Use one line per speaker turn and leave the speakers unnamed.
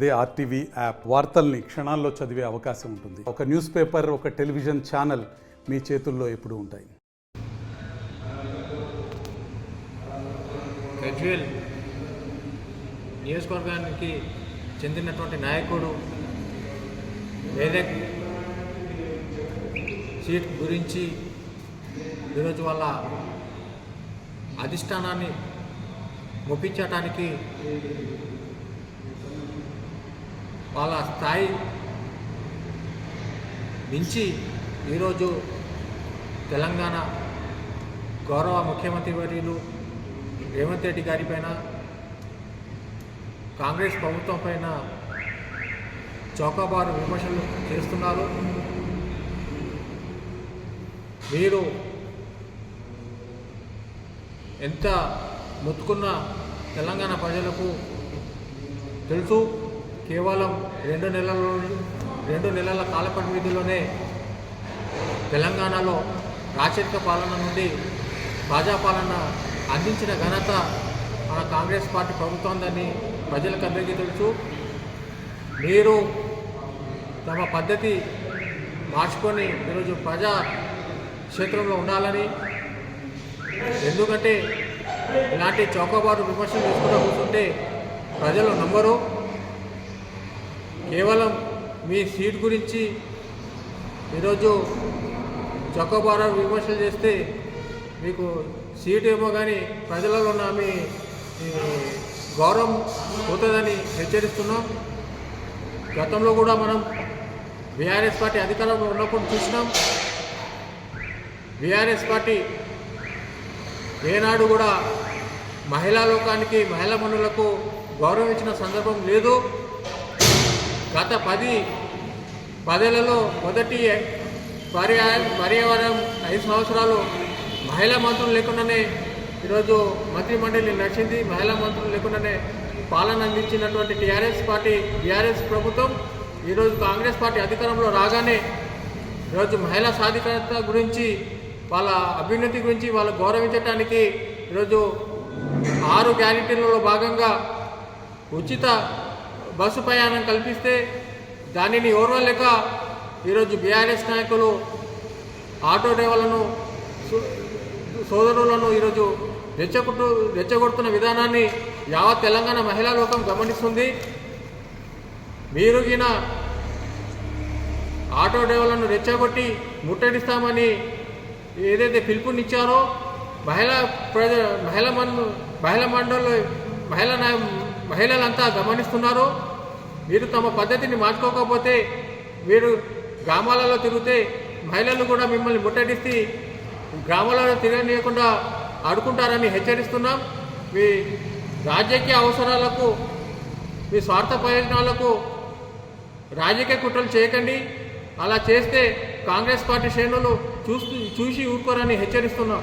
అదే RTV app. వార్తల్ని క్షణాల్లో చదివే అవకాశం ఉంటుంది. ఒక న్యూస్ పేపర్ ఒక టెలివిజన్ ఛానల్ మీ చేతుల్లో ఎప్పుడు ఉంటాయి.
గజ్వేల్ నియోజకవర్గానికి చెందినటువంటి నాయకుడు వేదక్ సీట్ గురించి ఈరోజు వాళ్ళ అధిష్టానాన్ని ఒప్పించటానికి వాళ్ళ స్థాయి మించి ఈరోజు తెలంగాణ గౌరవ ముఖ్యమంత్రి వర్యులు రేవంత్ రెడ్డి గారి పైన కాంగ్రెస్ ప్రభుత్వం పైన చౌకాబారు విమర్శలు చేస్తున్నారు. మీరు ఎంత మొత్తుకున్న తెలంగాణ ప్రజలకు తెలుసు. కేవలం రెండు నెలల రెండు నెలల కాల పరిమితిలోనే తెలంగాణలో రాచరిక పాలన నుండి ప్రజాపాలన అందించిన ఘనత మన కాంగ్రెస్ పార్టీ ప్రభుత్వందని ప్రజలకు అందరికీ తెలుసు. మీరు తమ పద్ధతి మార్చుకొని ఈరోజు ప్రజా క్షేత్రంలో ఉండాలని ఎందుకంటే ఇలాంటి చౌకబారు విమర్శలు చేసుకుంటూ కూర్చుంటే ప్రజలు నమ్మరు. కేవలం మీ సీట్ గురించి ఈరోజు చొక్కబార విమర్శలు చేస్తే మీకు సీట్ ఏమో కానీ ప్రజలలో ఉన్న మీ గౌరవం పోతుందని హెచ్చరిస్తున్నాం. గతంలో కూడా మనం బీఆర్ఎస్ పార్టీ అధికారంలో ఉన్నప్పుడు చూసినాం. బీఆర్ఎస్ పార్టీ ఏనాడు కూడా మహిళా లోకానికి మహిళా మనులకు గౌరవం ఇచ్చిన సందర్భం లేదు. గత పది పదేళ్ళలో మొదటి పర్యా పర్యావరణం ఐదు సంవత్సరాలు మహిళా మంత్రులు లేకుండానే ఈరోజు మంత్రిమండలి నడిచింది. మహిళా మంత్రులు లేకుండానే పాలన అందించినటువంటి టీఆర్ఎస్ పార్టీ బీఆర్ఎస్ ప్రభుత్వం ఈరోజు కాంగ్రెస్ పార్టీ అధికారంలో రాగానే ఈరోజు మహిళా సాధికారత గురించి వాళ్ళ అభ్యున్నతి గురించి వాళ్ళు గౌరవించడానికి ఈరోజు ఆరు గ్యారెంటీలలో భాగంగా ఉచిత బస్సు ప్రయాణం కల్పిస్తే దానిని ఓర్వలేక ఈరోజు బీఆర్ఎస్ నాయకులు ఆటో డ్రైవర్లను సో- సోదరులను ఈరోజు రెచ్చగొట్టు రెచ్చగొడుతున్న విధానాన్ని యావత్ తెలంగాణ మహిళా లోకం గమనిస్తుంది. మీరుగిన ఆటో డ్రైవర్లను రెచ్చగొట్టి ముట్టడిస్తామని ఏదైతే పిలుపునిచ్చారో మహిళా ప్రజ మహిళా మండు మహిళా మండలి మహిళా మహిళలంతా గమనిస్తున్నారు మీరు తమ పద్ధతిని మార్చుకోకపోతే మీరు గ్రామాలలో తిరిగితే మహిళలు కూడా మిమ్మల్ని ముట్టడిస్తే గ్రామాలలో తిరగనీయకుండా అడుకుంటారని హెచ్చరిస్తున్నాం. మీ రాజకీయ అవసరాలకు మీ స్వార్థ ప్రయోజనాలకు రాజకీయ కుట్రలు చేయకండి. అలా చేస్తే కాంగ్రెస్ పార్టీ శ్రేణులు చూస్తూ చూసి ఊరుకోరని హెచ్చరిస్తున్నాం.